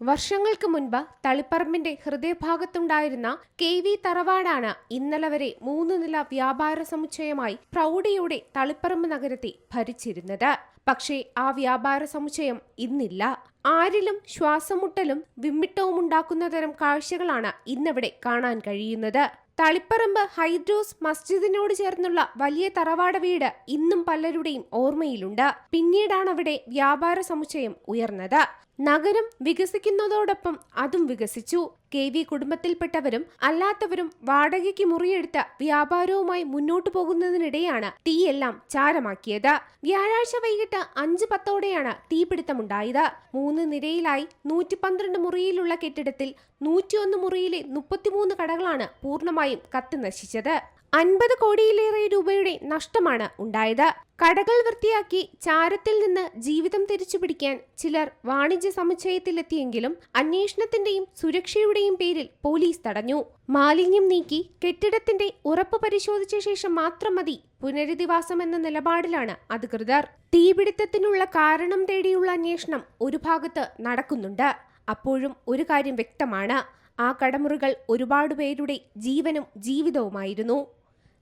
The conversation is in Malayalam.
വർഷങ്ങൾക്ക് മുൻപ് തളിപ്പറമ്പിന്റെ ഹൃദയഭാഗത്തുണ്ടായിരുന്ന കെ വി തറവാടാണ് ഇന്നലെ വരെ മൂന്ന് നില വ്യാപാര സമുച്ചയമായി പ്രൗഢിയോടെ തളിപ്പറമ്പ് നഗരത്തെ ഭരിച്ചിരുന്നത്. പക്ഷേ ആ വ്യാപാര സമുച്ചയം ഇന്നില്ല. ആരിലും ശ്വാസമുട്ടലും വിമ്മിട്ടവും ഉണ്ടാക്കുന്ന തരം കാഴ്ചകളാണ് ഇന്നിവിടെ കാണാൻ കഴിയുന്നത്. തളിപ്പറമ്പ് ഹൈഡ്രോസ് മസ്ജിദിനോട് ചേർന്നുള്ള വലിയ തറവാട വീട് ഇന്നും പലരുടെയും ഓർമ്മയിലുണ്ട്. പിന്നീടാണ് അവിടെ വ്യാപാര സമുച്ചയം ഉയർന്നത്. നഗരം വികസിക്കുന്നതോടൊപ്പം അതും വികസിച്ചു. കെ വി കുടുംബത്തിൽപ്പെട്ടവരും അല്ലാത്തവരും വാടകയ്ക്ക് മുറിയെടുത്ത വ്യാപാരവുമായി മുന്നോട്ടു പോകുന്നതിനിടെയാണ് തീയെല്ലാം ചാരമാക്കിയത്. വ്യാഴാഴ്ച വൈകിട്ട് അഞ്ച് പത്തോടെയാണ് തീപിടുത്തമുണ്ടായത്. മൂന്ന് നിരയിലായി നൂറ്റി പന്ത്രണ്ട് മുറിയിലുള്ള കെട്ടിടത്തിൽ നൂറ്റിയൊന്ന് മുറിയിലെ മുപ്പത്തിമൂന്ന് കടകളാണ് പൂർണമായും കത്തി നശിച്ചത് അൻപത് കോടിയിലേറെ രൂപയുടെ നഷ്ടമാണ് ഉണ്ടായത്. കടകൾ വൃത്തിയാക്കി ചാരത്തിൽ നിന്ന് ജീവിതം തിരിച്ചുപിടിക്കാൻ ചിലർ വാണിജ്യ സമുച്ചയത്തിലെത്തിയെങ്കിലും അന്വേഷണത്തിന്റെയും സുരക്ഷയുടെയും പേരിൽ പോലീസ് തടഞ്ഞു. മാലിന്യം നീക്കി കെട്ടിടത്തിന്റെ ഉറപ്പ് പരിശോധിച്ച ശേഷം മാത്രം മതി പുനരധിവാസം എന്ന നിലപാടിലാണ് അധികൃതർ. തീപിടുത്തത്തിനുള്ള കാരണം തേടിയുള്ള അന്വേഷണം ഒരു ഭാഗത്ത് നടക്കുന്നുണ്ട്. അപ്പോഴും ഒരു കാര്യം വ്യക്തമാണ്. ആ കടമുറികൾ ഒരുപാട് പേരുടെ ജീവനും ജീവിതവുമായിരുന്നു.